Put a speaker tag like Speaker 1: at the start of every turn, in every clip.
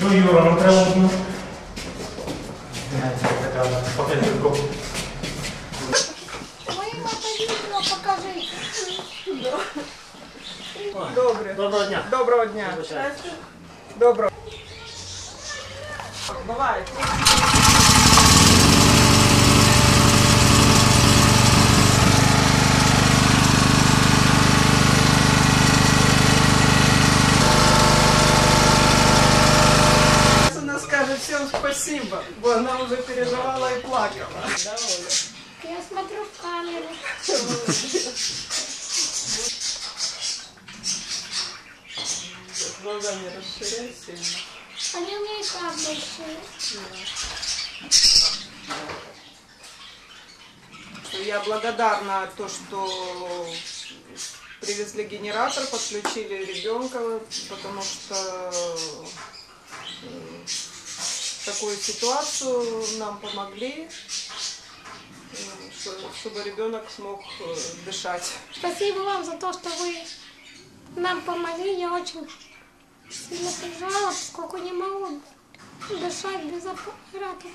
Speaker 1: Ну, Юра, нам треба одну. Пакетику.
Speaker 2: Моїм відео покажи.
Speaker 3: Добре.
Speaker 1: Доброго дня.
Speaker 3: Доброго дня.
Speaker 1: Вибачайте.
Speaker 3: Доброго. Буває. Спасибо, бо она уже переживала и плакала.
Speaker 2: Я смотрю в камеру.
Speaker 3: Глаза не расширяй сильно.
Speaker 2: Они у меня и так большие.
Speaker 3: Я благодарна то, что привезли генератор, подключили ребенка, потому что такую ситуацию нам помогли, э, что- чтобы ребенок смог э, дышать.
Speaker 2: Спасибо вам за то, что вы нам помогли. Я очень сильно переживала, поскольку не могу дышать без аппарата.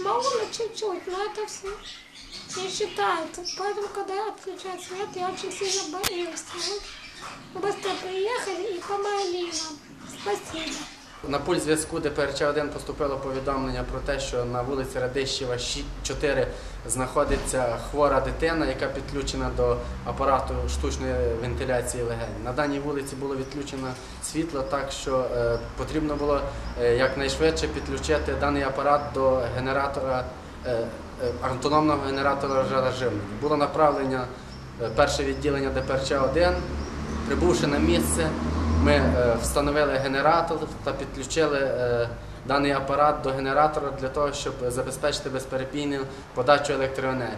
Speaker 2: Могу, но чуть-чуть, но это все не считается. Поэтому, когда отключают свет, я очень сильно боюсь. Вы быстро приехали и помогли нам. Спасибо.
Speaker 4: На пульт зв'язку ДПРЧ-1 поступило повідомлення про те, що на вулиці Радищева 4 знаходиться хвора дитина, яка підключена до апарату штучної вентиляції легень. На даній вулиці було відключено світло, так що е, потрібно було е, якнайшвидше підключити даний апарат до генератора е, автономного генератора режиму. Було направлення перше відділення ДПРЧ-1. Прибувши на місце, ми е, встановили генератор та підключили е, даний апарат до генератора для того, щоб забезпечити безперебійну подачу електроенергії.